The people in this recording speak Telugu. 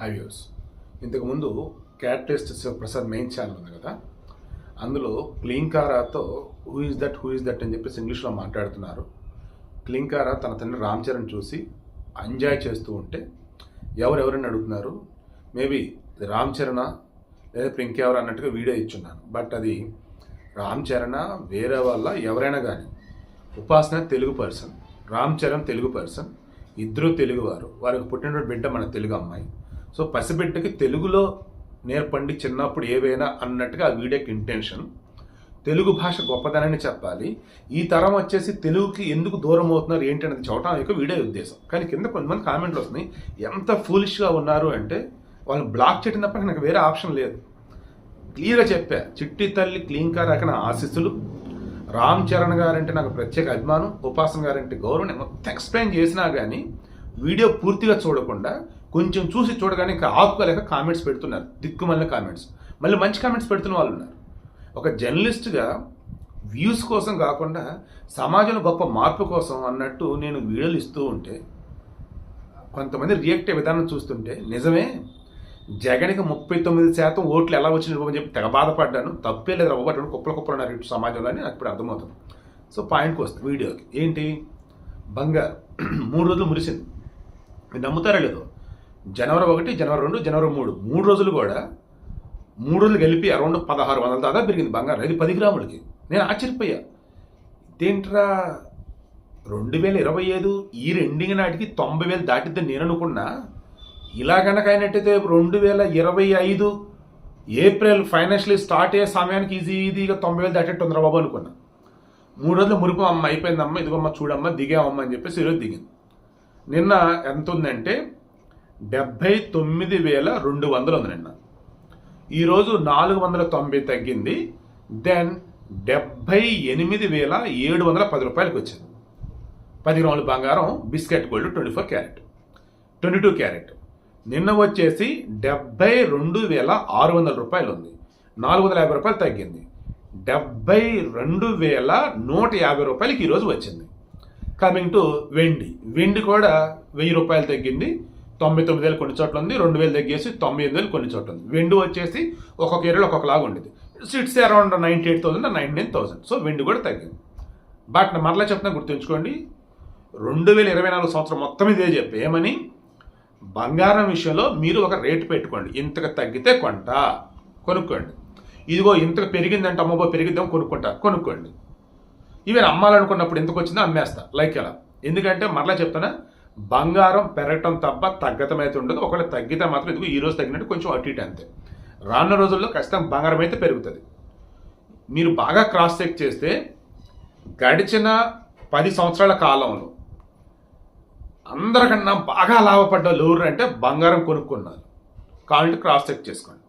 హైవ్యూస్. ఇంతకుముందు క్యాట్ టెస్ట్ మెయిన్ ఛానల్ ఉంది కదా? అందులో క్లింకారాతో who is that who is that అని చెప్పేసి ఇంగ్లీష్లో మాట్లాడుతున్నారు. క్లింకారా తన తండ్రి రామ్ చరణ్ చూసి ఎంజాయ్ చేస్తూ ఉంటే ఎవరెవరని అడుగుతున్నారు? మేబీ రామ్ చరణ్ లేదా ఇంకెవరు అన్నట్టుగా వీడియో ఇచ్చున్నాను. బట్ అది రామ్ చరణ్ వేరే వాళ్ళ ఎవరైనా కానీ ఉపాసన తెలుగు పర్సన్. రామ్ చరణ్ తెలుగు పర్సన్. ఇద్దరు తెలుగువారు. వారికి పుట్టినటువంటి బిడ్డ మన తెలుగు అమ్మాయి. సో పసిబిడ్డకి తెలుగులో నేర్పండి చిన్నప్పుడు ఏవైనా అన్నట్టుగా ఆ వీడియోకి ఇంటెన్షన్. తెలుగు భాష గొప్పదనని చెప్పాలి. ఈ తరం వచ్చేసి తెలుగుకి ఎందుకు దూరం అవుతున్నారు ఏంటి అనేది చూడటం యొక్క వీడియో ఉద్దేశం. కానీ కింద కొంతమంది కామెంట్లు వస్తున్నాయి. ఎంత ఫూలిష్గా ఉన్నారు అంటే వాళ్ళు బ్లాక్ చేయడం తప్ప నాకు వేరే ఆప్షన్ లేదు. క్లియర్గా చెప్పా. చిట్టి తల్లి క్లీంకార్ అక్కడ ఆశీస్సులు. రామ్ చరణ్ గారంటే నాకు ప్రత్యేక అభిమానం. ఉపాసన గారంటే గౌరవం. మొత్తం ఎక్స్ప్లెయిన్ చేసినా కానీ వీడియో పూర్తిగా చూడకుండా కొంచెం చూసి చూడగానే ఇంకా ఆపుకోలేక కామెంట్స్ పెడుతున్నారు. దిక్కుమల్ల కామెంట్స్ మళ్ళీ మంచి కామెంట్స్ పెడుతున్న వాళ్ళు ఉన్నారు. ఒక జర్నలిస్ట్గా వ్యూస్ కోసం కాకుండా సమాజంలో గొప్ప మార్పు కోసం అన్నట్టు నేను వీడియోలు ఇస్తూ ఉంటే కొంతమంది రియాక్ట్ అయ్యే విధానం చూస్తుంటే నిజమే జగన్కి ముప్పై తొమ్మిది శాతం ఓట్లు ఎలా వచ్చినాయి అని చెప్పి తెగ బాధపడ్డాను. తప్పే లేదు అవ్వబడ్డాడు కుప్పల కుప్పలు ఉన్నారు ఇటు సమాజంలో అని నాకు ఇప్పుడు అర్థమవుతుంది. సో పాయింట్కి వస్తుంది వీడియోకి ఏంటి? బంగారు. మూడు రోజులు మురిసింది. మీరు నమ్ముతారా లేదు? జనవరి ఒకటి జనవరి రెండు జనవరి మూడు. మూడు రోజులు కూడా మూడు రోజులు కలిపి అరౌండ్ పదహారు వందల దాదాపు పెరిగింది బంగారం. ఇది పది గ్రాములకి. నేను ఆశ్చర్యపోయా. ఇదేంట్రా? రెండు వేల ఇరవై ఐదు ఈ రెండింగ్ నాటికి తొంభై వేలు దాటిద్దని నేను అనుకున్నా. ఇలా కనుక అయినట్టయితే రెండు వేల ఇరవై ఐదు ఏప్రిల్ ఫైనాన్షియల్ స్టార్ట్ అయ్యే సమయానికి ఈజీ ఈజీగా తొంభై వేలు దాటట్టు ఉందిరా బాబు అనుకున్నా. మూడు రోజులు మురుపు అమ్మ అయిపోయిందమ్మ ఇదిగోమ్మ చూడమ్మ దిగామమ్మ అని చెప్పేసి ఈరోజు దిగింది. నిన్న ఎంత ఉందంటే డెబ్భై తొమ్మిది వేల రెండు వందలు ఉంది నిన్న. ఈరోజు నాలుగు వందల తొంభై తగ్గింది. దెన్ డెబ్బై ఎనిమిది వేల ఏడు వందల పది రూపాయలకి వచ్చింది. పది గ్రాముల బంగారం biscuit gold twenty four carat. Twenty two carat. నిన్న వచ్చేసి డెబ్బై రెండు వేల ఆరు వందల రూపాయలు ఉంది. నాలుగు వందల యాభై రూపాయలు తగ్గింది. డెబ్బై రెండు వేల నూట యాభై రూపాయలకి ఈరోజు వచ్చింది. కమింగ్ టు వెండి. వెండి కూడా వెయ్యి రూపాయలు తగ్గింది. తొంభై తొమ్మిది వేలు కొన్ని చోట్ల ఉంది రెండు వేలు తగ్గేసి తొంభై ఎనిమిది వేలు కొన్ని చోట్ల ఉంది వెండు వచ్చేసి ఒక్కొక్క ఏరియాలో ఒక్కొక్కలాగా ఉండేది. Sits around ninety eight thousand ninety nine thousand so వెండి కూడా తగ్గింది. బట్ మరలా చెప్తున్నా గుర్తుంచుకోండి. రెండు వేల ఇరవై నాలుగు సంవత్సరం మొత్తం ఇదే చెప్పి. ఏమని? బంగారం విషయంలో మీరు ఒక రేటు పెట్టుకోండి. ఇంతకు తగ్గితే కొంట. కొనుక్కోండి. ఇదిగో ఇంతకు పెరిగిందంటే అమ్మబో పెరిగిద్దాం కొనుక్కుంటా. కొనుక్కోండి. ఈవెన్ అమ్మాలనుకున్నప్పుడు ఎందుకు వచ్చిందో అమ్మేస్తా. లైక్ ఎలా? ఎందుకంటే మరలా చెప్తానా బంగారం పెరగటం తప్ప తగ్గతం అయితే ఉండదు. ఒకవేళ తగ్గితే మాత్రం ఇదిగో ఈ రోజు తగ్గినట్టు కొంచెం అటు ఇటు అంతే. రానున్న రోజుల్లో ఖచ్చితంగా బంగారం అయితే పెరుగుతుంది. మీరు బాగా క్రాస్ చెక్ చేస్తే గడిచిన పది సంవత్సరాల కాలంలో అందరికన్నా బాగా లాభపడ్డ వాళ్ళు ఎవరు అంటే బంగారం కొనుక్కున్నారు. కావాలంటే క్రాస్ చెక్ చేసుకోండి.